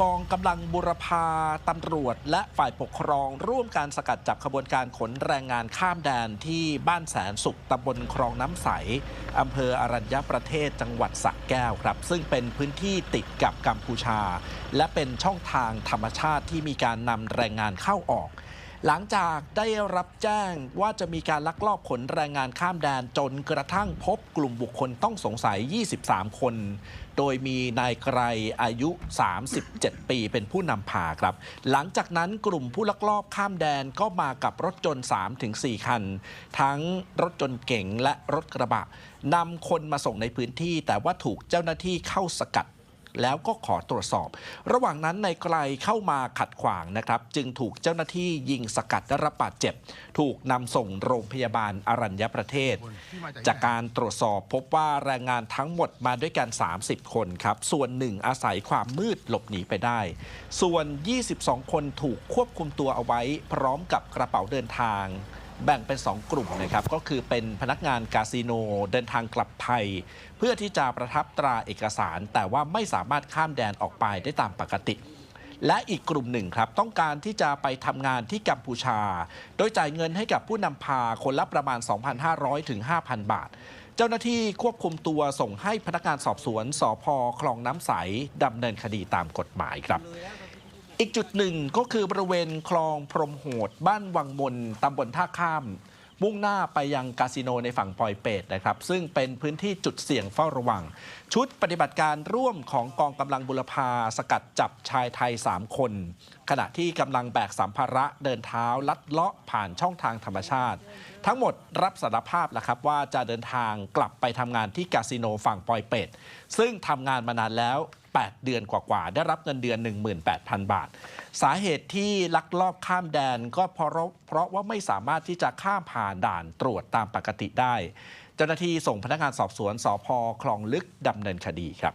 กองกำลังบุรพาตำรวจและฝ่ายปกครองร่วมการสกัดจับขบวนการขนแรงงานข้ามแดนที่บ้านแสนสุขตำบลคลองน้ำใสอำเภออรัญญประเทศจังหวัดสระแก้วครับ ซึ่งเป็นพื้นที่ติดกับกัมพูชา และเป็นช่องทางธรรมชาติที่มีการนำแรงงานเข้าออก หลังจากได้รับแจ้งว่าจะมีการลักลอบขนแรงงานข้ามแดนจนกระทั่งพบกลุ่มบุคคลต้องสงสัย 23 คน โดยมีนายไกรอายุ 37 ปีเป็นผู้นำพาครับ หลังจากนั้นกลุ่มผู้ลักลอบข้ามแดนก็มากับรถจนต์3-4 คัน ทั้งรถจนเก๋งและรถกระบะนำคนมาส่งในพื้นที่ แต่ว่าถูกเจ้าหน้าที่เข้าสกัด แล้วก็ขอตรวจสอบ ระหว่างนั้นนายไกลเข้ามาขัดขวางนะครับ จึงถูกเจ้าหน้าที่ยิงสกัดได้รับบาดเจ็บ ถูกนำส่งโรงพยาบาลอรัญญประเทศ จากการตรวจสอบพบว่าแรงงานทั้งหมดมาด้วยกัน 30 คนครับ ส่วนหนึ่งอาศัยความมืดหลบหนีไปได้ ส่วน 22 คนถูกควบคุมตัวเอาไว้ พร้อมกับกระเป๋าเดินทาง แบ่งเป็น 2 กลุ่มนะครับ ก็คือเป็นพนักงานคาสิโนเดินทางกลับไทย เพื่อที่จะประทับตราเอกสาร แต่ว่าไม่สามารถข้ามแดนออกไปได้ตามปกติ และอีกกลุ่มหนึ่งครับ ต้องการที่จะไปทำงานที่กัมพูชา โดยจ่ายเงินให้กับผู้นำพาคนละประมาณ 2,500ถึง5,000 บาท เจ้าหน้าที่ควบคุมตัวส่งให้พนักงานสอบสวนสพคลองน้ำใสดำเนินคดีตามกฎหมายครับ อีกจุดหนึ่งก็คือบริเวณคลองพรมโหด บ้านวังมนตำบลท่าข้าม มุ่งหน้าไปยังคาสิโนในฝั่งปอยเปตนะครับ ซึ่งเป็นพื้นที่จุดเสี่ยงเฝ้าระวัง ชุดปฏิบัติการร่วมของกองกำลังบุรพาสกัดจับชายไทย 3 คน ขณะที่กำลังแบกสัมภาระเดินเท้าลัดเลาะผ่านช่องทางธรรมชาติ ทั้งหมดรับสารภาพแล้วครับว่าจะเดินทางกลับไปทำงานที่คาสิโนฝั่งปอยเปตซึ่งทำงานมานานแล้ว 8 เดือนกว่าๆ ได้รับเงินเดือน 18,000 บาท สาเหตุที่ลักลอบข้ามแดนก็เพราะเพราะว่าไม่สามารถที่จะข้ามผ่านด่านตรวจตามปกติได้ เจ้าหน้าที่ส่งพนักงานสอบสวนสพคลองลึกดำเนินคดีครับ